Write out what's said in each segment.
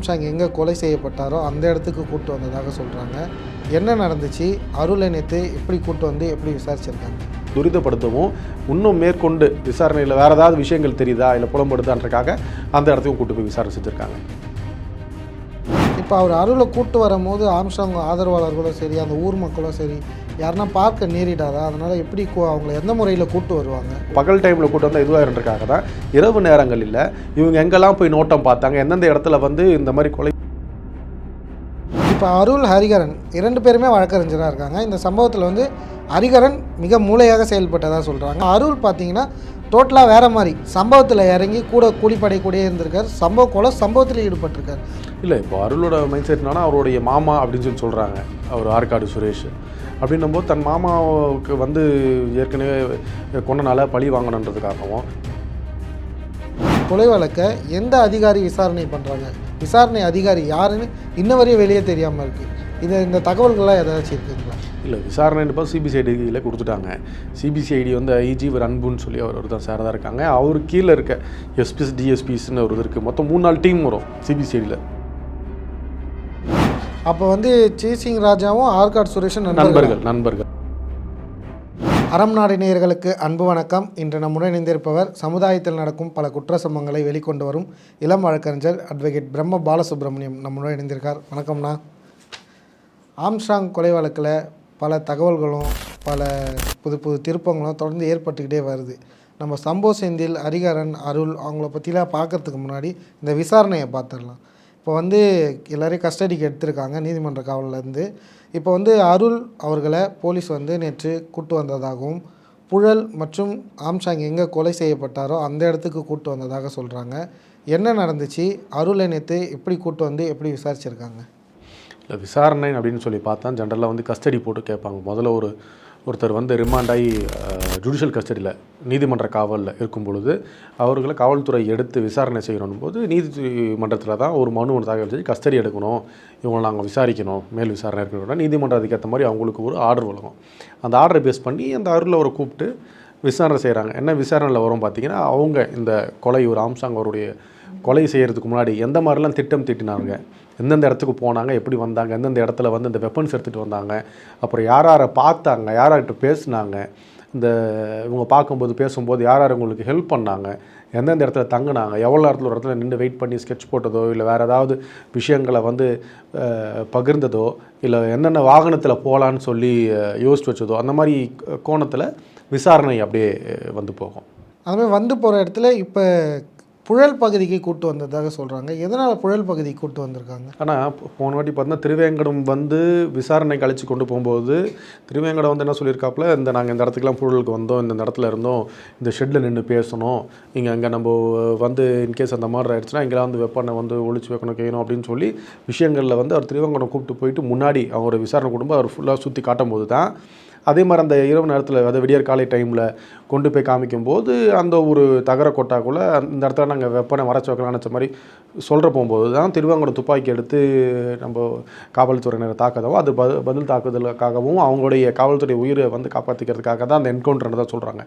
ஆம்சாங் எங்கே கொலை செய்யப்பட்டாரோ அந்த இடத்துக்கு கூட்டு வந்ததாக சொல்கிறாங்க என்ன நடந்துச்சு? அருளை நேற்று எப்படி கூட்டு வந்து எப்படி விசாரிச்சிருக்காங்க? துரிதப்படுத்தவும் இன்னும் மேற்கொண்டு விசாரணையில் வேறு ஏதாவது விஷயங்கள் தெரியுதா? இல்லை புலம்படுதான்றக்காக அந்த இடத்துக்கும் கூட்டு போய் விசாரிச்சிட்டு இருக்காங்க இப்போ அவர் அருளை கூட்டு வரும்போது ஆம்சாங் ஆதரவாளர்களும் சரி அந்த ஊர் மக்களும் சரி யாருன்னா பார்க்க நேரிடாதா? அதனால் எப்படி அவங்கள எந்த முறையில் கூட்டு வருவாங்க? பகல் டைமில் கூட்டு வந்தால் இதுவாகிறதுக்காக தான்? இரவு நேரங்களில் இவங்க எங்கெல்லாம் போய் நோட்டம் பார்த்தாங்க? எந்தெந்த இடத்துல வந்து இந்த மாதிரி கொலை இப்போ அருள் ஹரிகரன் இரண்டு பேருமே வழக்கறிஞராக இருக்காங்க. இந்த சம்பவத்தில் வந்து ஹரிகரன் மிக மூளையாக செயல்பட்டதாக சொல்கிறாங்க அருள் பார்த்தீங்கன்னா டோட்டலாக வேற மாதிரி. சம்பவத்தில் இறங்கி கூட கூலிப்படை கூடயே இருந்திருக்கார். சம்பவ கொலை சம்பவத்தில் ஈடுபட்டிருக்கார். இல்லை இப்போ அருளோட மைண்ட் செட் என்னன்னா அவருடைய மாமா அப்படின்னு சொல்லி சொல்கிறாங்க அவர் ஆற்காடு சுரேஷ். அப்படின்னும் போது தன் மாமாவுக்கு வந்து ஏற்கனவே கொண்டனால பழி வாங்கணுன்றதுக்காகவும் கொலை வழக்கை எந்த அதிகாரி விசாரணை பண்ணுறாங்க விசாரணை அதிகாரி யாருன்னு இன்ன வரையும் வெளியே தெரியாமல் இருக்குது இது இந்த தகவல்கள்லாம் ஏதாச்சும் இருக்குங்களா? இல்லை விசாரணைன்னு பார்த்து சிபிசிஐடியில் கொடுத்துட்டாங்க. சிபிசிஐடி வந்து ஐஜி ஒரு அன்புன்னு சொல்லி அவர் ஒருத்தர் சார் தான் இருக்காங்க. அவர் கீழே இருக்க எஸ்பிஎஸ் டிஎஸ்பிஸ்ன்னு ஒரு இது இருக்குது மொத்தம் மூணு நாலு டீம் வரும் சிபிசிஐடியில் அப்போ வந்து சேசிங் ராஜாவும் ஆர்காட் சுரேஷும் நண்பர்கள். நண்பர்கள் அறம் நாடு நேயர்களுக்கு அன்பு வணக்கம். இன்று நம்முடன் இணைந்திருப்பவர் சமுதாயத்தில் நடக்கும் பல குற்ற சம்பவங்களை வெளிக்கொண்டு வரும் இளம் வழக்கறிஞர் அட்வொகேட் பிரம்ம பாலசுப்ரமணியம் நம்முடன் இணைந்திருக்கார். வணக்கம்ண்ணா ஆம்ஸ்ட்ராங் கொலை வழக்கில் பல தகவல்களும் பல புது புது திருப்பங்களும் தொடர்ந்து ஏற்பட்டுக்கிட்டே வருது. நம்ம சம்போ செந்தில் ஹரிகரன் அருள் அவங்கள பற்றிலாம் பார்க்கறதுக்கு முன்னாடி இந்த விசாரணையை பார்த்துடலாம். இப்போ வந்து எல்லோரையும் கஸ்டடிக்கு எடுத்திருக்காங்க நீதிமன்ற காவல்லேருந்து. இப்போ வந்து அருள் அவர்களை போலீஸ் வந்து நேற்று கூட்டு வந்ததாகவும் புழல் மற்றும் ஆம்சாங் எங்கே கொலை செய்யப்பட்டாரோ அந்த இடத்துக்கு கூட்டு வந்ததாக சொல்கிறாங்க என்ன நடந்துச்சு? அருளை நேற்று எப்படி கூட்டு வந்து எப்படி விசாரிச்சிருக்காங்க? இல்லை விசாரணை அப்படின்னு சொல்லி பார்த்தா ஜென்ரலாக வந்து கஸ்டடி போட்டு கேட்பாங்க. முதல்ல ஒரு ஒருத்தர் வந்து ரிமாண்ட் ஆகி ஜுடிஷியல் கஸ்டடியில் நீதிமன்ற காவலில் இருக்கும் பொழுது அவர்களை காவல்துறை எடுத்து விசாரணை செய்யணும் போது நீதிமன்றத்தில் தான் ஒரு மனு ஒன்று தாக்கல் செஞ்சு கஸ்டடி எடுக்கணும். இவங்களை நாங்கள் விசாரிக்கணும். மேல் விசாரணை இருக்கணும் நீதிமன்றம் அதுக்கேற்ற மாதிரி அவங்களுக்கு ஒரு ஆர்டர் வழங்கும் அந்த ஆர்டரை பேஸ் பண்ணி அந்த அருளில் அவரை கூப்பிட்டு விசாரணை செய்கிறாங்க என்ன விசாரணையில் வரும் பார்த்தீங்கன்னா அவங்க இந்த கொலை ஒரு ஆம்சாங் அவருடைய கொலை செய்கிறதுக்கு முன்னாடி எந்த மாதிரிலாம் திட்டம் தீட்டினாங்க? எந்தெந்த இடத்துக்கு போனாங்க எப்படி வந்தாங்க எந்தெந்த இடத்துல வந்து இந்த வெப்பன்ஸ் எடுத்துகிட்டு வந்தாங்க அப்புறம் யார் யாரை பார்த்தாங்க யார் யார்கிட்ட பேசினாங்க இந்த இவங்க பார்க்கும்போது பேசும்போது யார் யார் உங்களுக்கு ஹெல்ப் பண்ணாங்க எந்தெந்த இடத்துல தங்கினாங்க எவ்வளோ நேரத்தில் ஒரு இடத்துல நின்று வெயிட் பண்ணி ஸ்கெட்ச் போட்டதோ இல்லை வேறு ஏதாவது விஷயங்களை வந்து பகிர்ந்ததோ இல்லை என்னென்ன வாகனத்தில் போகலான்னு சொல்லி யோசித்து யோசிச்சு வச்சதோ அந்த மாதிரி கோணத்தில் விசாரணை அப்படியே வந்து போகும். அதுமாதிரி வந்து போகிற இடத்துல இப்போ புழல் பகுதிக்கு கூட்டு வந்ததாக சொல்கிறாங்க எதனால் புழல் பகுதிக்கு கூட்டு வந்திருக்காங்க? ஆனால் போன வாட்டி பார்த்தீங்கன்னா திருவேங்கடம் வந்து விசாரணைக்கு அழைச்சி கொண்டு போகும்போது திருவேங்கடம் வந்து என்ன சொல்லியிருக்காப்புல இந்த நாங்கள் இந்த இடத்துக்குலாம் புழலுக்கு வந்தோம் இந்த இடத்துல இருந்தோம் இந்த ஷெட்டில் நின்று பேசணும் இங்கே அங்கே நம்ம வந்து இன்கேஸ் அந்த மாதிரி ஆயிடுச்சுன்னா இங்கெல்லாம் வந்து வெப்பனை வந்து ஒழிச்சு வைக்கணும் கேட்கணும் அப்படின்னு சொல்லி விஷயங்களில் வந்து அவர் திருவேங்கடம் கூப்பிட்டு போயிட்டு முன்னாடி அவர் விசாரணை கொடுக்கும்போது அவர் ஃபுல்லாக சுற்றி காட்டும்போது தான் அதே மாதிரி அந்த இரவு நேரத்தில் அதாவது விடியற் காலை டைமில் கொண்டு போய் காமிக்கும்போது அந்த ஒரு தகர கொட்டாக்குள்ளே இந்த இடத்துல நாங்கள் வெப்பனை மறைச்சு வைக்கலாம் நினச்ச மாதிரி சொல்கிற போகும்போது தான் திருவாங்கூட துப்பாக்கி எடுத்து நம்ம காவல்துறையினரை தாக்கதவும் அது ப பதில் தாக்குதலுக்காகவும் அவங்களுடைய காவல்துறை உயிரை வந்து காப்பாற்றிக்கிறதுக்காக தான் அந்த என்கவுண்டர் தான் சொல்கிறாங்க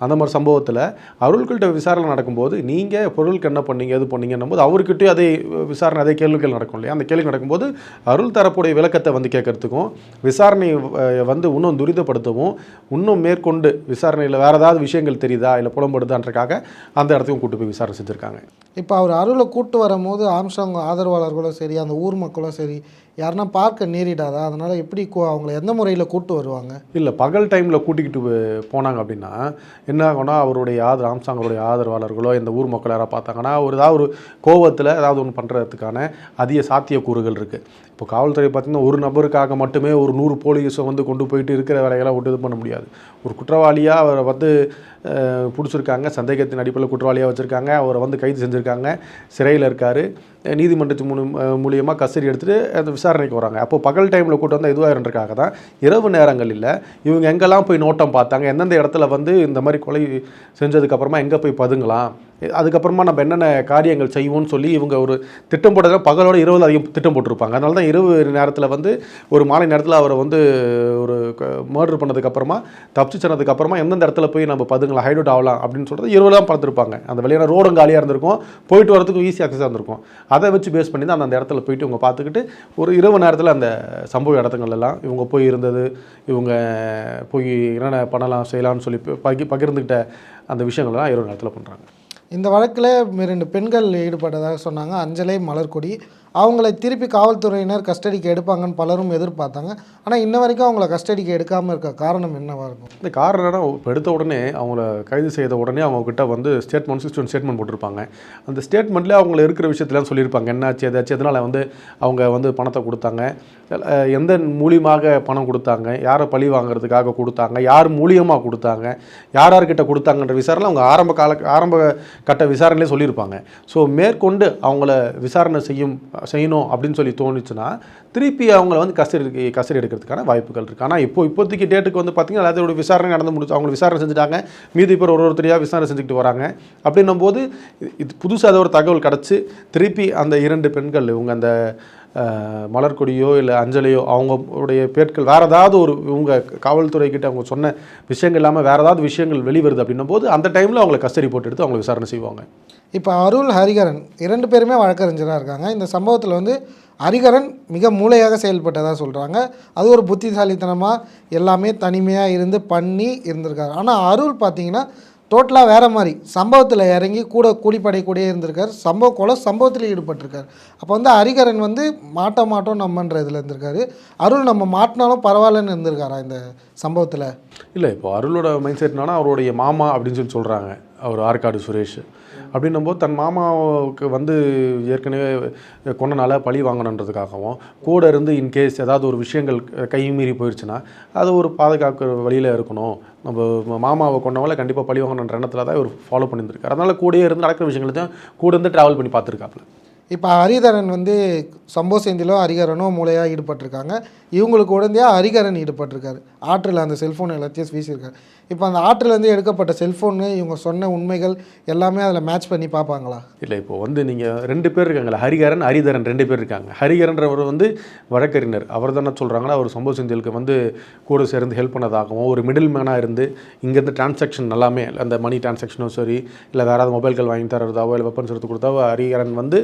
அந்த மாதிரி சம்பவத்தில் அருள்கிட்ட விசாரணை நடக்கும்போது நீங்கள் பொருளுக்கு என்ன பண்ணீங்க எது பண்ணீங்கன்னும் போது அவர்கிட்டயும் அதே விசாரணை அதே கேள்விகள் நடக்கும் இல்லையா? அந்த கேள்வி நடக்கும்போது அருள் தரப்புடைய விளக்கத்தை வந்து கேட்கறதுக்கும் விசாரணை வந்து இன்னும் துரிதப்படுத்தவும் இன்னும் மேற்கொண்டு விசாரணையில் வேறு ஏதாவது விஷயங்கள் தெரியுதா? இல்லை புலம்படுதான்றக்காக அந்த இடத்தையும் கூட்டு போய் விசாரணை செஞ்சுருக்காங்க. இப்போ அவர் அருளை கூட்டு வரும்போது ஆம்ஸ்டாங் ஆதரவாளர்களும் சரி அந்த ஊர் மக்களும் சரி யாருன்னா பார்க்க நேரிடாதா? அதனால் எப்படி அவங்கள எந்த முறையில் கூட்டு வருவாங்க? இல்லை பகல் டைமில் கூட்டிக்கிட்டு போனாங்க அப்படின்னா என்ன ஆகும்னா அவருடைய ஆதரவு ராம்சாங்கருடைய ஆதரவாளர்களோ இந்த ஊர் மக்கள் யாராவது பார்த்தாங்கன்னா ஒரு ஏதாவது ஒரு கோவத்தில் ஏதாவது ஒன்று பண்ணுறதுக்கான அதிக சாத்தியக்கூறுகள் இருக்குது இப்போ காவல்துறை பார்த்திங்கன்னா ஒரு நபருக்காக மட்டுமே ஒரு நூறு போலீஸை வந்து கொண்டு போயிட்டு இருக்கிற வேலையெல்லாம் ஒட்டு இது பண்ண முடியாது. ஒரு குற்றவாளியாக அவரை வந்து பிடிச்சிருக்காங்க சந்தேகத்தின் அடிப்படையில் குற்றவாளியாக வச்சுருக்காங்க அவரை வந்து கைது செஞ்சுருக்காங்க சிறையில் இருக்கார். நீதிமன்றத்தின் மூலம் மூலியமாக கஸ்டடி எடுத்துகிட்டு அந்த விசாரணைக்கு வராங்க. அப்போ பகல் டைமில் கூட்டம் வந்தால் இதுவாகிறதுக்காக தான்? இரவு நேரங்களில் இவங்க எங்கெல்லாம் போய் நோட்டம் பார்த்தாங்க? எந்தெந்த இடத்துல வந்து இந்த மாதிரி கொலை செஞ்சதுக்கப்புறமா எங்கே போய் பதுங்கலாம்? அதுக்கப்புறமா நம்ம என்னென்ன காரியங்கள் செய்வோம்னு சொல்லி இவங்க ஒரு திட்டம் போட்டதாக பகலோட இரவு அதிகம் திட்டம் போட்டிருப்பாங்க. அதனால தான் இரவு நேரத்தில் வந்து ஒரு மாலை நேரத்தில் அவரை வந்து ஒரு மர்டர் பண்ணதுக்கப்புறமா தப்பிச்சு சொன்னதுக்கப்புறமா எந்தெந்த இடத்துல போய் நம்ம பதுங்கலாம் வச்சுக்கோங்களேன் ஹைட் அவுட் ஆகலாம் அப்படின்னு சொல்கிறது இரவு தான் பார்த்துருப்பாங்க. அந்த வெளியான ரோடும் காலியாக இருந்திருக்கும். போயிட்டு வரதுக்கு ஈஸி அக்சஸாக இருந்திருக்கும். அதை வச்சு பேஸ் பண்ணி தான் அந்த இடத்துல போயிட்டு இவங்க பார்த்துக்கிட்டு ஒரு இரவு நேரத்தில் அந்த சம்பவ இடத்துங்களெல்லாம் இவங்க போய் இருந்தது இவங்க போய் என்னென்ன பண்ணலாம் செய்யலாம்னு சொல்லி பகி பகிர்ந்துக்கிட்ட அந்த விஷயங்கள்லாம் இரவு நேரத்தில் பண்ணுறாங்க இந்த வழக்கில் இரண்டு பெண்கள் ஈடுபட்டதாக சொன்னாங்க. அஞ்சலை மலர்கொடி அவங்கள திருப்பி காவல்துறையினர் கஸ்டடிக்கு எடுப்பாங்கன்னு பலரும் எதிர்பார்த்தாங்க. ஆனால் இன்ன வரைக்கும் அவங்கள கஸ்டடிக்கு எடுக்காமல் இருக்க காரணம் என்னவாக இருக்கும்? இந்த காரணம் என்னன்னா இப்போ எடுத்த உடனே அவங்கள கைது செய்த உடனே அவங்கக்கிட்ட வந்து ஸ்டேட்மெண்ட் சிக்ஸ்டி ஸ்டேட்மெண்ட் போட்டிருப்பாங்க. அந்த ஸ்டேட்மெண்ட்லேயே அவங்கள இருக்கிற விஷயத்தெல்லாம் சொல்லியிருப்பாங்க. என்னாச்சு ஏதாச்சும் எதனால் வந்து அவங்க வந்து பணத்தை கொடுத்தாங்க? எந்த மூலியமாக பணம் கொடுத்தாங்க? யாரை பழி வாங்குறதுக்காக கொடுத்தாங்க? யார் மூலியமாக கொடுத்தாங்க? யார் யார்கிட்ட கொடுத்தாங்கன்ற விசாரணை அவங்க ஆரம்ப கால ஆரம்ப கட்ட விசாரணையிலே சொல்லியிருப்பாங்க. ஸோ மேற்கொண்டு அவங்கள விசாரணை செய்யும் செய்யணும் அப்படின்னு சொல்லி தோணுச்சுன்னா திருப்பி அவங்கள வந்து கஸ்டடி கஸ்டடி எடுக்கிறதுக்கான வாய்ப்புகள் இருக்குது ஆனால் இப்போ இப்போதைக்கு டேட்டுக்கு வந்து பார்த்திங்கன்னா எல்லாத்தோட விசாரணை நடந்து முடிச்சு அவங்க விசாரணை செஞ்சுட்டாங்க. மீதி பேர் ஒரு ஒருத்தரையாக விசாரணை செஞ்சுக்கிட்டு வராங்க. அப்படின்னும் போது இது- புதுசாக அதை ஒரு தகவல் கிடச்சி திருப்பி அந்த இரண்டு பெண்கள் இவங்க அந்த மலர்கொடியோ இல்லை அஞ்சலியோ அவங்களுடைய பேர்கள் வேறு ஏதாவது ஒரு இவங்க காவல்துறைக்கிட்ட அவங்க சொன்ன விஷயங்கள் இல்லாமல் வேறு ஏதாவது விஷயங்கள் வெளிவருது அப்படின்னும் போது அந்த டைமில் அவங்கள கஸ்டடி போட்டு எடுத்து அவங்களை விசாரணை செய்வாங்க. இப்போ அருள் ஹரிகரன் இரண்டு பேருமே வழக்கறிஞராக இருக்காங்க. இந்த சம்பவத்தில் வந்து ஹரிகரன் மிக மூளையாக செயல்பட்டதாக சொல்கிறாங்க அது ஒரு புத்திசாலித்தனமாக எல்லாமே தனிமையாக இருந்து பண்ணி இருந்திருக்காரு. ஆனால் அருள் பார்த்தீங்கன்னா டோட்டலாக வேறு மாதிரி. சம்பவத்தில் இறங்கி கூட கூலிப்படை கூடயே இருந்திருக்கார். சம்பவ கொலை சம்பவத்தில் ஈடுபட்டிருக்கார். அப்போ வந்து ஹரிகரன் வந்து மாட்ட மாட்டோம் நம்மன்ற இதில் இருந்திருக்காரு. அருள் நம்ம மாட்டினாலும் பரவாயில்லன்னு இருந்திருக்காரா இந்த சம்பவத்தில்? இல்லை இப்போ அருளோட மைண்ட் செட்னால அவருடைய மாமா அப்படின்னு சொல்லி சொல்கிறாங்க அவர் ஆற்காடு சுரேஷ். அப்படின்னும்போது தன் மாமாவுக்கு வந்து ஏற்கனவே கொண்டனால பழி வாங்கணுன்றதுக்காகவும் கூட இருந்து இன்கேஸ் ஏதாவது ஒரு விஷயங்கள் கை மீறி போயிடுச்சுன்னா அது ஒரு பாதுகாக்கிற வழியில் இருக்கணும். நம்ம மாமாவை கொண்டவங்கள கண்டிப்பாக பழி வாங்கணுன்ற எண்ணத்தில் தான் இவர் ஃபாலோ பண்ணியிருந்திருக்காரு. அதனால் கூடயே இருந்து நடக்கிற விஷயங்களையும் தான் கூட இருந்து ட்ராவல் பண்ணி பார்த்துருக்காப்புல. இப்போ ஹரிதரன் வந்து சம்பவ சேந்திலோ ஹரிகரனோ மூளையாக ஈடுபட்டிருக்காங்க. இவங்களுக்கு உடந்தையாக ஹரிகரன் ஈடுபட்டிருக்காரு. ஆற்றில் அந்த செல்ஃபோன் எல்லாத்தையும் வீசியிருக்காரு. இப்போ அந்த ஆற்றிலேருந்து எடுக்கப்பட்ட செல்ஃபோனு இவங்க சொன்ன உண்மைகள் எல்லாமே அதில் மேட்ச் பண்ணி பார்ப்பாங்களா? இல்லை இப்போ வந்து நீங்கள் ரெண்டு பேர் இருக்காங்களா ஹரிகரன் ஹரிதரன் ரெண்டு பேர் இருக்காங்க. ஹரிகரன்றவர் வந்து வழக்கறிஞர். அவர் தானே சொல்கிறாங்களா அவர் சம்பவ செந்திலுக்கு வந்து கூட சேர்ந்து ஹெல்ப் பண்ணதாகவும் ஒரு மிடில் மேனாக இருந்து இங்கேருந்து டிரான்சாக்ஷன் எல்லாமே அந்த மணி டிரான்சாக்ஷனும் சரி இல்லை வேறு ஏதாவது மொபைல்கள் வாங்கி தரதாவோ இல்லை வெப்பன்ஸ் எடுத்து கொடுத்தாவோ ஹரிகரன் வந்து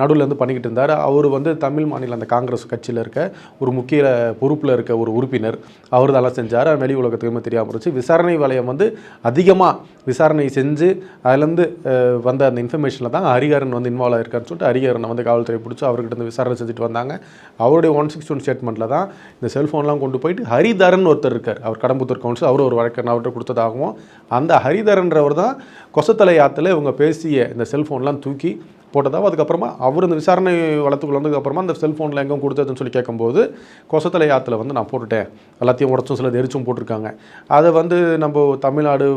நடுவில் இருந்து பண்ணிக்கிட்டு இருந்தார். அவர் வந்து தமிழ் மாநில அந்த காங்கிரஸ் கட்சியில் இருக்க ஒரு முக்கிய பொறுப்பில் இருக்க ஒரு உறுப்பினர். அவர் தான் செஞ்சார். வெளி உலகத்துக்குமே தெரியாமல் இருந்துச்சு விசாரணை வளையம் வந்து அதிகமாக விசாரணை செஞ்சு அதுலேருந்து வந்த அந்த இன்ஃபர்மேஷனில் தான் ஹரிஹரன் வந்து இன்வால்வ் ஆயிருக்காருன்னு சொல்லிட்டு ஹரிஹரனை வந்து காவல்துறை பிடிச்சி அவர்கிட்ட இருந்து விசாரணை செஞ்சுட்டு வந்தாங்க. அவருடைய ஒன் சிக்ஸ்டி ஒன் ஸ்டேட்மெண்ட்டில் தான் இந்த செல்ஃபோன்லாம் கொண்டு போயிட்டு ஹரிதரன் ஒருத்தர் இருக்கார். அவர் கடம்புத்தூர் கவுன்சில் அவர் ஒரு வழக்கறிஞர் அவர்கிட்ட கொடுத்ததாகவும் அந்த ஹரிதரன்றவர் தான் கொசத்தலை ஆற்றுல இவங்க பேசிய இந்த செல்ஃபோன்லாம் தூக்கி போட்டதாகவும் அதுக்கப்புறமா அவர் இந்த விசாரணை வளத்துக்குள்ள வந்ததுக்கப்புறமா அந்த செல்ஃபோனில் எங்கே கொடுத்ததுன்னு சொல்லி கேட்கும்போது கொசத்தலை ஆற்றுல வந்து நான் போட்டுட்டேன். எல்லாத்தையும் உடச்சும் சில எரிச்சும் போட்டிருக்காங்க. அதை வந்து நம்ம தமிழ்நாடு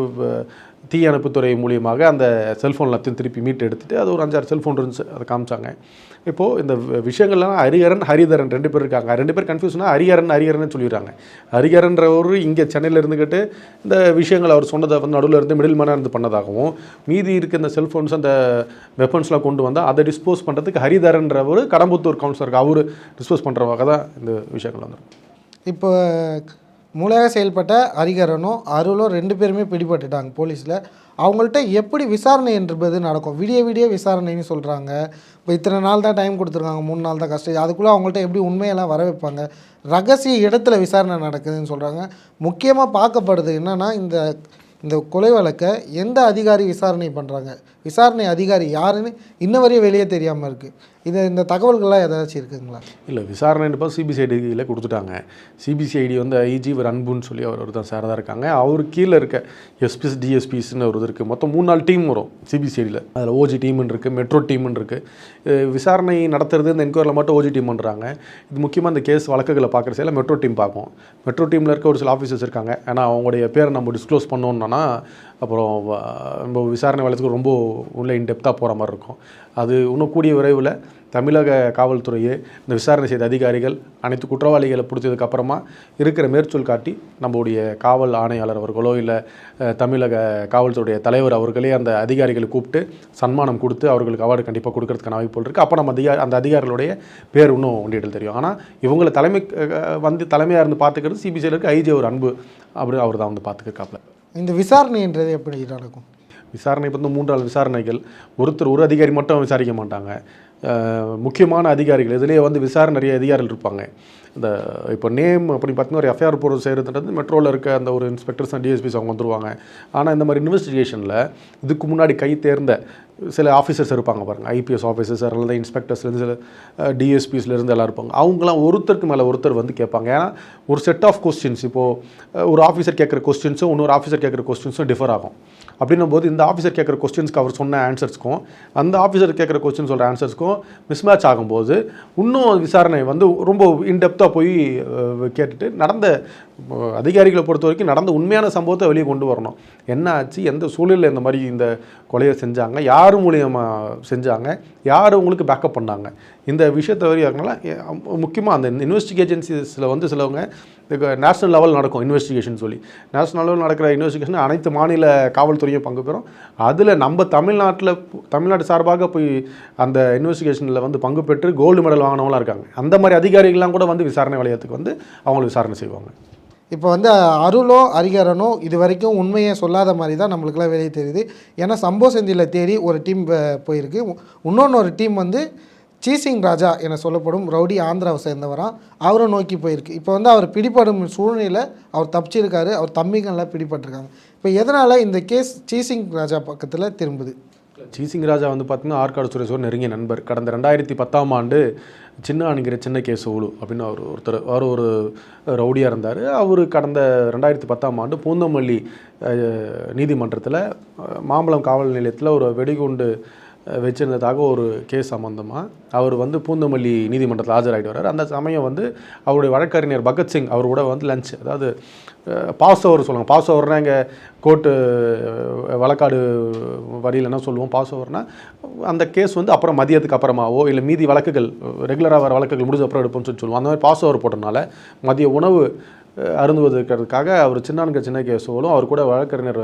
தீயணைப்புத்துறை மூலியமாக அந்த செல்ஃபோன் எல்லாத்தையும் திருப்பி மீட்டு எடுத்துகிட்டு அது ஒரு அஞ்சாறு செல்ஃபோன் இருந்துச்சு அதை காமிச்சாங்க. இப்போது இந்த விஷயங்கள்லாம் ஹரிஹரன் ஹரிதரன் ரெண்டு பேர் இருக்காங்க. ரெண்டு பேர் கன்ஃபியூஷனாக ஹரிஹரன் ஹரிஹரன் சொல்லிடுறாங்க. ஹரிஹரன்றவர் இங்கே சென்னையில் இருந்துக்கிட்டு இந்த விஷயங்கள் அவர் சொன்னதை வந்து நடுவில் இருந்து மிடில் மேனாக இருந்து பண்ணதாகவும் மீதி இருக்க இந்த செல்ஃபோன்ஸ் அந்த வெப்பன்ஸ்லாம் கொண்டு வந்தால் அதை டிஸ்போஸ் பண்ணுறதுக்கு ஹரிதரன்றவர் கடம்புத்தூர் கவுன்சிலருக்கு அவர் டிஸ்போஸ் பண்ணுறவாக தான் இந்த விஷயங்கள் வந்துடும் இப்போ மூளையாக செயல்பட்ட ஹரிகரனும் அருளும் ரெண்டு பேருமே பிடிபட்டுட்டாங்க போலீஸில். அவங்கள்ட்ட எப்படி விசாரணை என்பது நடக்கும்? விடிய விடிய விசாரணைன்னு சொல்கிறாங்க இப்போ இத்தனை நாள் தான் டைம் கொடுத்துருக்காங்க மூணு நாள் தான் கஷ்டம். அதுக்குள்ளே அவங்கள்ட்ட எப்படி உண்மையெல்லாம் வர வைப்பாங்க? ரகசிய இடத்துல விசாரணை நடக்குதுன்னு சொல்கிறாங்க முக்கியமாக பார்க்கப்படுது என்னென்னா இந்த இந்த கொலை வழக்கை எந்த அதிகாரி விசாரணை பண்ணுறாங்க விசாரணை அதிகாரி யாருன்னு இன்ன வரையும் வெளியே தெரியாமல் இருக்குது இது இந்த தகவல்கள்லாம் ஏதாச்சும் இருக்குதுங்களா இல்லை விசாரணைன்னு பார்த்து சிபிசிஐடியில் கொடுத்துட்டாங்க. சிபிசிஐடி வந்து ஐஜி ஒரு அன்புன்னு சொல்லி அவர் ஒருத்தர் சார் தான் இருக்காங்க. அவர் கீழே இருக்க எஸ்பிஸ் டிஎஸ்பிஸ்னு ஒரு இது இருக்குது மொத்தம் மூணு நாலு டீம் வரும் சிபிசிஐடியில். அதில் ஓஜி டீம்னு இருக்குது மெட்ரோ டீம்னு இருக்குது விசாரணை நடத்துறது இந்த என்கொயரியில் மட்டும் ஓஜி டீம் பண்ணுறாங்க இது முக்கியமாக இந்த கேஸ் வழக்குகளை பார்க்குற சில மெட்ரோ டீம் பார்க்கும். மெட்ரோ டீமில் இருக்க ஒரு சில ஆஃபீஸர்ஸ் இருக்காங்க. ஏன்னா அவங்களுடைய பேரை நம்ம டிஸ்க்ளோஸ் பண்ணோன்னா அப்புறம் நம்ம விசாரணை வளத்துக்கு ரொம்ப உள்ள இன்டெப்த்தாக போகிற மாதிரி இருக்கும். அது இன்னும் கூடிய விரைவில் தமிழக காவல்துறையே இந்த விசாரணை செய்த அதிகாரிகள் அனைத்து குற்றவாளிகளை பிடிச்சதுக்கப்புறமா இருக்கிற மேற்சொல் காட்டி நம்முடைய காவல் ஆணையாளர் அவர்களோ இல்லை தமிழக காவல்துறையுடைய தலைவர் அவர்களே அந்த அதிகாரிகளை கூப்பிட்டு சன்மானம் கொடுத்து அவர்களுக்கு அவார்டு கண்டிப்பாக கொடுக்கறதுக்கான வாய்ப்புகள் இருக்குது அப்போ நம்ம அதிகாரி அந்த அதிகாரிகளுடைய பேர் இன்னும் ஒன்றிடல் தெரியும். ஆனால் இவங்களை தலைமை வந்து தலைமையாக இருந்து பார்த்துக்கிறது சிபிசியில் இருக்க ஐஜி ஒரு அன்பு அப்படின்னு அவர் தான் வந்து பார்த்துக்கிருக்காப்புல. இந்த விசாரணைன்றது எப்படி நடக்கும்? விசாரணை வந்து மூன்றாள் விசாரணைகள். ஒருத்தர் ஒரு அதிகாரி மட்டும் விசாரிக்க மாட்டாங்க. முக்கியமான அதிகாரிகள். இதுலேயே வந்து விசாரணை நிறைய அதிகாரிகள் இருப்பாங்க. இந்த இப்போ நேம் அப்படி பார்த்தீங்கன்னா ஒரு எஃப்ஐஆர் போடுறது செய்கிறதுன்றது மெட்ரோவில் இருக்க அந்த ஒரு இன்ஸ்பெக்டர்ஸ் அண்ட் டிஎஸ்பிஸ் அவங்க வந்துருவாங்க. ஆனால் இந்த மாதிரி இன்வெஸ்டிகேஷனில் இதுக்கு முன்னாடி கை தேர்ந்த சில ஆஃபீஸர்ஸ் இருப்பாங்க பாருங்கள் ஐபிஎஸ் ஆஃபீஸர்ஸ் அல்லது இன்ஸ்பெக்டர்ஸ்லேருந்து சில டிஎஸ்பிஸ்லேருந்து எல்லாம் இருப்பாங்க. அவங்களாம் ஒருத்தருக்கு மேலே ஒருத்தர் வந்து கேட்பாங்க. ஏன்னா ஒரு செட் ஆஃப் கொஸ்டின்ஸ் இப்போது ஒரு ஆஃபீஸர் கேட்குற கொஸ்டின்ஸும் இன்னொரு ஆஃபீஸர் கேட்குற கொஸ்டின்ஸும் டிஃபர் ஆகும். அப்படின்னும் போது இந்த ஆஃபீஸர் கேட்குற கொஸ்டின்ஸ்க்கு அவர் சொன்ன ஆன்சர்ஸ்க்கும் அந்த ஆஃபீஸர் கேட்குற கொஸ்டின் சொல்கிற ஆன்சர்ஸ்க்கும் மிஸ்மேட்ச் ஆகும்போது இன்னும் விசாரணை வந்து ரொம்ப இன்டெப்த்தாக போய் கேட்டுட்டு நடந்த அதிகாரிகளை பொறுத்த வரைக்கும் நடந்த உண்மையான சம்பவத்தை வெளியே கொண்டு வரணும். என்ன ஆச்சு? எந்த சூழலில் இந்த மாதிரி இந்த கொலையை செஞ்சாங்க? யார் மூலியமாக செஞ்சாங்க? யார் உங்களுக்கு பேக்கப் பண்ணாங்க? இந்த விஷயத்தை வரையாக்கனால முக்கியமாக அந்த இன்வெஸ்டிகேஷன்ஸில் வந்து சிலவங்க நேஷனல் லெவல் நடக்கும் இன்வெஸ்டிகேஷன் சொல்லி. நேஷனல் லெவல் நடக்கிற இன்வெஸ்டிகேஷன் அனைத்து மாநில காவல்துறையும் பங்கு பெறும். அதில் நம்ம தமிழ்நாட்டில் தமிழ்நாடு சார்பாக போய் அந்த இன்வெஸ்டிகேஷனில் வந்து பங்கு பெற்று கோல்டு மெடல் வாங்கினவங்களாம் இருக்காங்க. அந்த மாதிரி அதிகாரிகள்லாம் கூட வந்து விசாரணை வளையத்துக்கு வந்து அவங்களை விசாரணை செய்வாங்க. இப்போ வந்து அருளோ ஹரிகரனோ இது வரைக்கும் உண்மையை சொல்லாத மாதிரி தான் நம்மளுக்குலாம் வெளியே தெரியுது. ஏன்னா சம்போ செந்தியில் தேடி ஒரு டீம் போயிருக்கு. இன்னொன்று ஒரு டீம் வந்து சீசிங் ராஜா என சொல்லப்படும் ரவுடி ஆந்திராவை சேர்ந்தவரான் அவரை நோக்கி போயிருக்கு. இப்போ வந்து அவர் பிடிபடும் சூழ்நிலையில் அவர் தப்பிச்சிருக்காரு. அவர் தம்பிகள்லாம் பிடிபட்டிருக்காங்க. இப்போ எதனால் இந்த கேஸ் சீசிங் ராஜா பக்கத்தில் திரும்புது? சீசிங் ராஜா வந்து பார்த்திங்கன்னா ஆற்காடு சுரேஸ்வர் நெருங்கிய நண்பர். கடந்த ரெண்டாயிரத்தி பத்தாம் ஆண்டு சின்ன அணிகிற சின்ன கேஸ் அப்படின்னு அவர் ஒருத்தர் அவர் ஒரு ரவுடியாக இருந்தார். அவர் கடந்த ரெண்டாயிரத்தி பத்தாம் ஆண்டு பூந்தமல்லி நீதிமன்றத்தில் மாம்பழம் காவல் நிலையத்தில் ஒரு வெடிகுண்டு வச்சிருந்ததாக ஒரு கேஸ் சம்மந்தமாக அவர் வந்து பூந்தமல்லி நீதிமன்றத்தில் ஆஜராகிட்டு வர்றார். அந்த சமயம் வந்து அவருடைய வழக்கறிஞர் பகத்சிங் அவர் கூட வந்து லஞ்ச் அதாவது பாஸ் ஓவர் சொல்லுவாங்க. பாஸ் ஓவர்னா இங்கே கோர்ட்டு வழக்காடு வரியில் என்ன சொல்லுவோம்? பாஸ் ஓவர்னா அந்த கேஸ் வந்து அப்புறம் மதியத்துக்கு அப்புறமாவோ இல்லை மீதி வழக்குகள் ரெகுலராக வர வழக்குகள் முடிஞ்ச அப்புறம் எடுப்போம்னு சொல்லி சொல்லுவோம். அந்த மாதிரி பாஸ் ஓவர் போட்டனால மதிய உணவு அஹ், அருந்துவதற்காக அவர் சின்னானுங்க சின்ன கேஸோலும் அவர் கூட வழக்கறிஞர்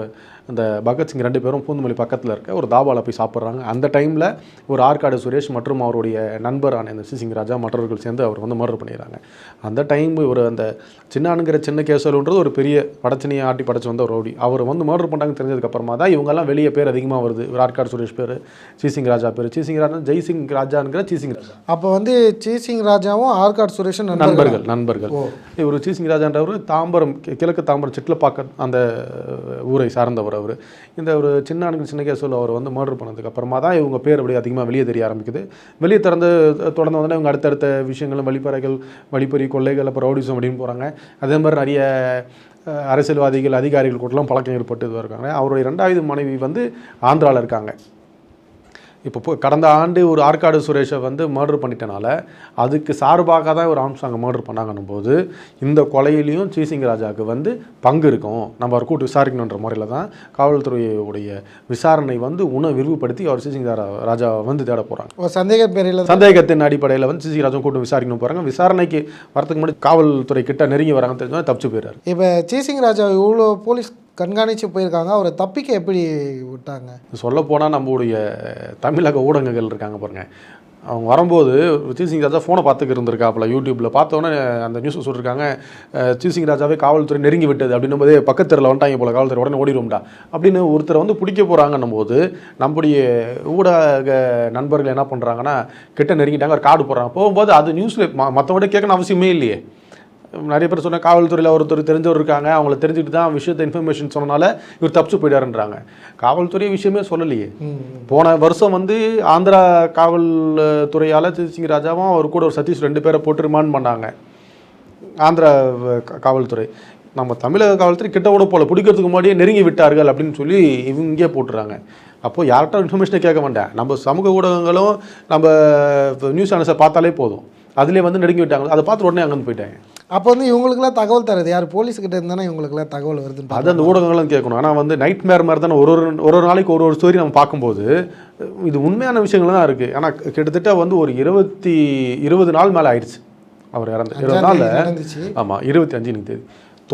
அந்த பகத்சிங் ரெண்டு பேரும் பூந்தமல்லி பக்கத்தில் இருக்க ஒரு தாபாவில் போய் சாப்பிட்றாங்க. அந்த டைமில் ஒரு ஆற்காடு சுரேஷ் மற்றும் அவருடைய நண்பரான இந்த சிசிங் ராஜா மற்றவர்கள் சேர்ந்து அவர் வந்து மர்டர் பண்ணிடுறாங்க. அந்த டைம் ஒரு அந்த சின்னானுங்கிற சின்ன கேசலுன்றது ஒரு பெரிய படச்சினியை ஆட்டி படைச்சு வந்த ஒரு ரவுடி. அவர் வந்து மர்டர் பண்ணாங்க தெரிஞ்சதுக்கப்புறமா தான் இவங்கெல்லாம் வெளியே பேர் அதிகமாக வருது. ஒரு ஆற்காடு சுரேஷ் பேர் சீசிங் ராஜா பேர். சீசிங் ராஜா ஜெய்சிங் ராஜாங்கிற சீசிங் ராஜா. அப்போ வந்து சீசிங் ராஜாவும் ஆர்காட் சுரேஷும் நண்பர்கள். நண்பர்கள் நண்பர்கள். இவர் சீசிங் ராஜான்றவர் தாம்பரம் கி- கிழக்கு தாம்பரம் சிட்லப்பாக்கம் அந்த ஊரை சார்ந்தவர் அவர். இந்த ஒரு சின்ன அணுகு சின்ன அவர் வந்து மர்டர் பண்ணதுக்கு அப்புறமா தான் இவங்க பேர் அப்படி அதிகமாக வெளியே தெரிய ஆரம்பிக்குது. வெளியே திறந்து தொடர்ந்து வந்து இவங்க அடுத்தடுத்த விஷயங்களும் வழிப்பறைகள் வழிப்பறி கொள்ளைகள் அப்புறம் ரவுடிசம் அப்படின்னு போகிறாங்க அதே மாதிரி நிறைய அரசியல்வாதிகள் அதிகாரிகள் கூடலாம் பழக்கம் ஏற்பட்டு இருக்காங்க அவருடைய ரெண்டாவது மனைவி வந்து ஆந்திராவில் இருக்காங்க. இப்போ கடந்த ஆண்டு ஒரு ஆற்காடு சுரேஷை வந்து மர்டர் பண்ணிட்டனால அதுக்கு சார்பாக தான் ஒரு ஆம்சாங்கை மர்டர் பண்ணாங்கன்னும் போது இந்த கொலையிலையும் சீசிங் ராஜாவுக்கு வந்து பங்கு இருக்கும். நம்ம அவர் கூட்டு விசாரிக்கணுன்ற முறையில் தான் காவல்துறையுடைய விசாரணை வந்து உணவு விரிவுபடுத்தி அவர் சீசிங் ராஜாவை வந்து தேட போகிறாங்க சந்தேக பேரில் சந்தேகத்தின் அடிப்படையில் வந்து சிசி ராஜா கூட்டு விசாரிக்கணும் போகிறாங்க விசாரணைக்கு வரதுக்கு முன்னாடி காவல்துறை கிட்ட நெருங்கி வராங்கன்னு தெரிஞ்சோன்னா தப்பிச்சு போயிடுறாரு. இப்போ சீசிங் ராஜா இவ்வளோ போலீஸ் கண்காணித்து போயிருக்காங்க. அவரை தப்பிக்க எப்படி விட்டாங்க? சொல்ல போனால் நம்மளுடைய தமிழக ஊடகங்கள் இருக்காங்க பாருங்கள் அவங்க வரும்போது சீசிங் ராஜா ஃபோனை பார்த்துக்கு இருந்திருக்காப்புல யூடியூப்பில் பார்த்தோன்னே அந்த நியூஸ் சொல்லியிருக்காங்க அஹ், சீசிங் ராஜாவே காவல்துறை நெருங்கி விட்டது. அப்படின்னும் போதே பக்கத்தில் வந்துட்டாங்க போல காவல்துறை உடனே ஓடிடும்டா. அப்படின்னு ஒருத்தரை வந்து பிடிக்க போகிறாங்கன்னும் போது நம்முடைய ஊடக நண்பர்கள் என்ன பண்ணுறாங்கன்னா கிட்ட நெருங்கிட்டாங்க ஒரு கார்டு போடுறாங்க. போகும்போது அது நியூஸில் மற்றவங்க கேட்கணும் அவசியமே இல்லையே. நிறைய பேர் சொன்ன காவல்துறையில் ஒருத்தர் தெரிஞ்சவர் இருக்காங்க. அவங்கள தெரிஞ்சுட்டு தான் விஷயத்தை இன்ஃபர்மேஷன் சொன்னனால இவர் தப்பிச்சு போயிட்டாருன்றாங்க. காவல்துறை விஷயமே சொல்லலையே. போன வருஷம் வந்து ஆந்திரா காவல்துறையால் சிங் ராஜாவும் அவர் கூட ஒரு சதீஷ் ரெண்டு பேரை போட்டு ரிமாண்ட் பண்ணாங்க. ஆந்திரா காவல்துறை. நம்ம தமிழக காவல்துறை கிட்ட கூட போல. பிடிக்கிறதுக்கு முன்னாடியே நெருங்கி விட்டார்கள் அப்படின்னு சொல்லி இவங்க இங்கே போட்டுறாங்க. அப்போ யார்கிட்ட இன்ஃபர்மேஷனை கேட்க வேண்டாம். நம்ம சமூக ஊடகங்களும் நம்ம நியூஸ் சேனல்ஸை பார்த்தாலே போதும். அதுலேயே வந்து நெருங்கி விட்டாங்க அதை பார்த்து உடனே அங்கேருந்து போயிட்டாங்க. அப்போ வந்து இவங்களுக்குலாம் தகவல் தருது. யார் போலீஸ்கிட்ட இருந்தானே இவங்களுக்குலாம் தகவல் வருதுன்னு அது அந்த ஊடகங்களும் கேட்கணும். ஆனால் வந்து நைட் மேர் மாதிரி தானே ஒரு ஒரு ஒரு நாளைக்கு ஒரு ஒரு ஸ்டோரி நம்ம பார்க்கும்போது இது உண்மையான விஷயங்கள் தான் இருக்குது ஆனால் கிட்டத்தட்ட வந்து ஒரு இருபத்தி இருபது நாள் மேலே ஆயிடுச்சு. அவர் இறந்து இருபது நாளில் ஆமாம் இருபத்தி அஞ்சு தேதி.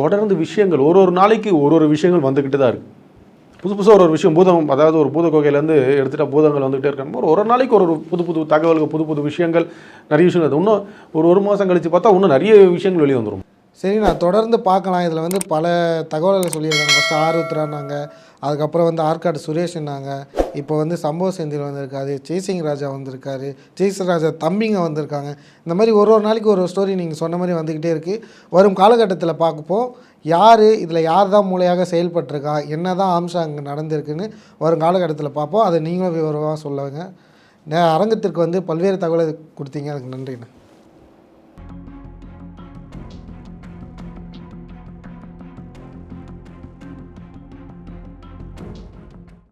தொடர்ந்து விஷயங்கள் ஒரு ஒரு நாளைக்கு ஒரு ஒரு விஷயங்கள் வந்துக்கிட்டு தான் இருக்குது புது புதுசாக ஒரு ஒரு விஷயம் பூதம் அதாவது ஒரு பூத கோகையிலேருந்து எடுத்துகிட்ட பூதங்கள் வந்துகிட்டே இருக்காங்க. ஒரு ஒரு நாளைக்கு ஒரு ஒரு புது புது தகவல்கள் புது புது விஷயங்கள் நிறைய விஷயங்கள். அது இன்னும் ஒரு ஒரு மாதம் கழித்து பார்த்தா இன்னும் நிறைய விஷயங்கள் வெளியே வந்துடும் சரி நான் தொடர்ந்து பார்க்கலாம். இதில் வந்து பல தகவல்களை சொல்லியிருக்காங்க. ஃபஸ்ட்டு ஆருத்ரானாங்க அதுக்கப்புறம் வந்து ஆற்காடு சுரேஷ்னாங்க இப்போ வந்து சம்பவ செந்தில் வந்திருக்காரு. ஜெய்சிங் ராஜா வந்திருக்காரு. ஜெய்சிங் ராஜா தம்பிங்க வந்திருக்காங்க. இந்த மாதிரி ஒரு ஒரு நாளைக்கு ஒரு ஸ்டோரி நீங்கள் சொன்ன மாதிரி வந்துக்கிட்டே இருக்குது வரும் காலகட்டத்தில் பார்க்கப்போம். யார்? இதில் யார் தான் மூளையாக செயல்பட்டிருக்கா? என்ன தான் அம்சம் அங்கே நடந்திருக்குன்னு வரும் காலகட்டத்தில் பார்ப்போம். அதை நீங்களும் விவரமாக சொல்லுங்க. நே அரங்கத்திற்கு வந்து பல்வேறு தகவலை கொடுத்தீங்க. அதுக்கு நன்றிண்ணே.